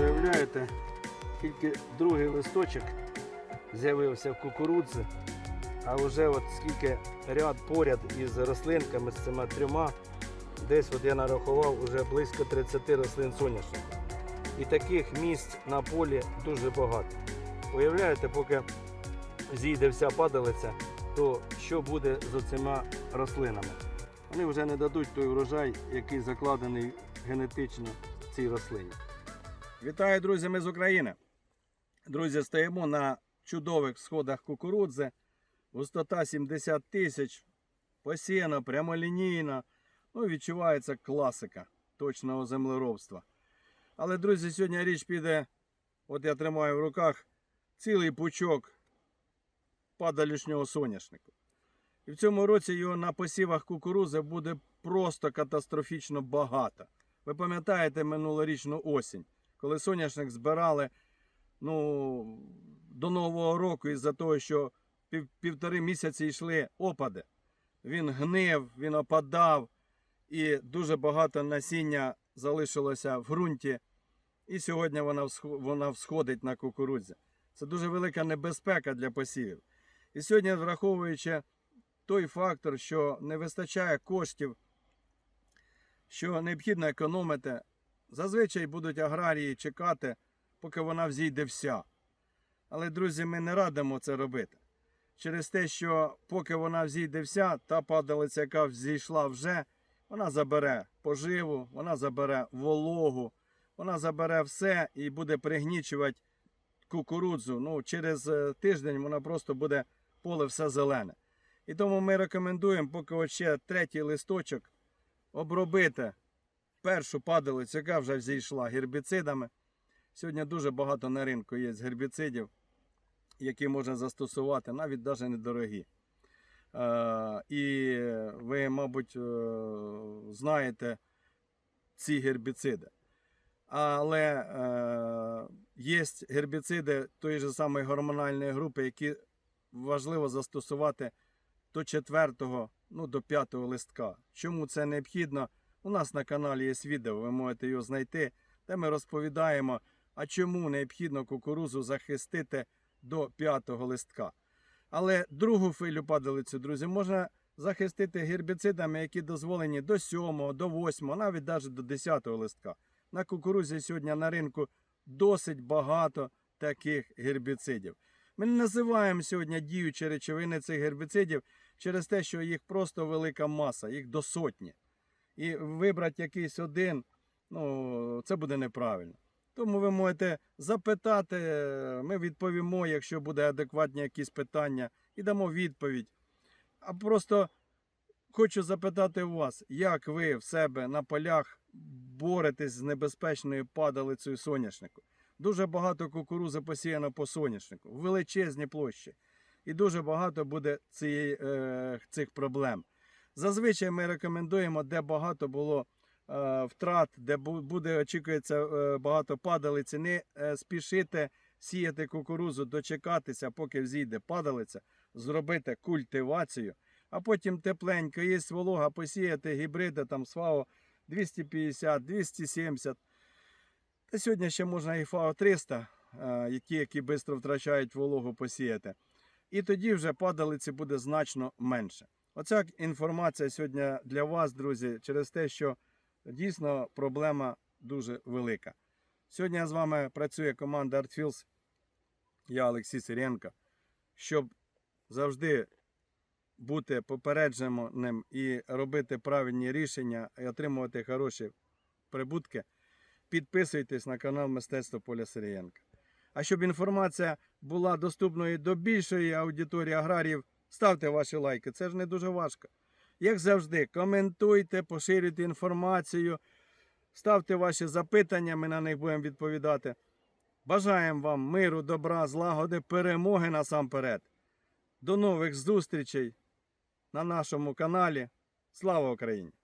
Уявляєте, тільки другий листочок з'явився в кукурудзі, а вже от скільки ряд поряд із рослинками з цими трьома десь от я нарахував вже близько 30 рослин соняшнику. І таких місць на полі дуже багато. Уявляєте, поки зійде вся падалиця, то що буде з оцима рослинами? Вони вже не дадуть той врожай, який закладений генетично цій рослині. Вітаю, друзі, ми з України. Друзі, стоїмо на чудових сходах кукурудзи. Густота 70 тисяч, посіяно, прямолінійно. Ну, відчувається класика точного землеробства. Але, друзі, сьогодні річ піде, от я тримаю в руках цілий пучок падалішнього соняшнику. І в цьому році його на посівах кукурузи буде просто катастрофічно багато. Ви пам'ятаєте минулорічну осінь, коли соняшник збирали ну, до Нового року із-за того, що пів, півтори місяці йшли опади. Він гнив, він опадав, і дуже багато насіння залишилося в ґрунті. І сьогодні вона, всходить на кукурудзі. Це дуже велика небезпека для посівів. І сьогодні, враховуючи той фактор, що не вистачає коштів, що необхідно економити, зазвичай будуть аграрії чекати, поки вона взійде вся. Але, друзі, ми не радимо це робити. Через те, що поки вона взійде вся, та падалиця, яка взійшла вже, вона забере поживу, вона забере вологу, вона забере все і буде пригнічувати кукурудзу. Ну, через е, тиждень вона просто буде поле все зелене. І тому ми рекомендуємо, поки ще третій листочок, обробити першу падалицю, яка вже взійшла гербіцидами. Сьогодні дуже багато на ринку є гербіцидів, які можна застосувати, навіть навіть недорогі. Е, і ви, мабуть, е, знаєте ці гербіциди. Але е, є гербіциди тої ж самої гормональної групи, які важливо застосувати до четвертого, ну до п'ятого листка. Чому це необхідно? У нас на каналі є відео, ви можете його знайти, де ми розповідаємо, а чому необхідно кукурузу захистити до п'ятого листка. Але другу филю падалицю, друзі, можна захистити гербіцидами, які дозволені до 7, до 8, навіть навіть до 10 листка. На кукурузі сьогодні на ринку досить багато таких гербіцидів. Ми не називаємо сьогодні діючі речовини цих гербіцидів через те, що їх просто велика маса, їх до сотні. І вибрати якийсь один, ну, це буде неправильно. Тому ви можете запитати, ми відповімо, якщо буде адекватні якісь питання, і дамо відповідь. А просто хочу запитати у вас, як ви в себе на полях боретесь з небезпечною падалицею соняшнику? Дуже багато кукурузи посіяно по соняшнику, величезні площі. І дуже багато буде е, цих проблем. Зазвичай ми рекомендуємо, де багато було втрат, де буде, очікується е, багато падалиці, не е, спішити сіяти кукурузу, дочекатися, поки взійде падалиця, зробити культивацію, а потім тепленько, є волога, посіяти гібриди там СВАО 250, 270. Та сьогодні ще можна і ФАО 300, е, які, які швидко втрачають вологу посіяти. І тоді вже падалиці буде значно менше. Оця інформація сьогодні для вас, друзі, через те, що дійсно проблема дуже велика. Сьогодні з вами працює команда ArtFields, я Олексій Сиренко, щоб завжди бути попередженим і робити правильні рішення і отримувати хороші прибутки. Підписуйтесь на канал Мистецтво Поля Сирієнка. А щоб інформація була доступною до більшої аудиторії аграріїв, ставте ваші лайки. Це ж не дуже важко. Як завжди, коментуйте, поширюйте інформацію, ставте ваші запитання, ми на них будемо відповідати. Бажаємо вам миру, добра, злагоди, перемоги насамперед. До нових зустрічей на нашому каналі. Слава Україні!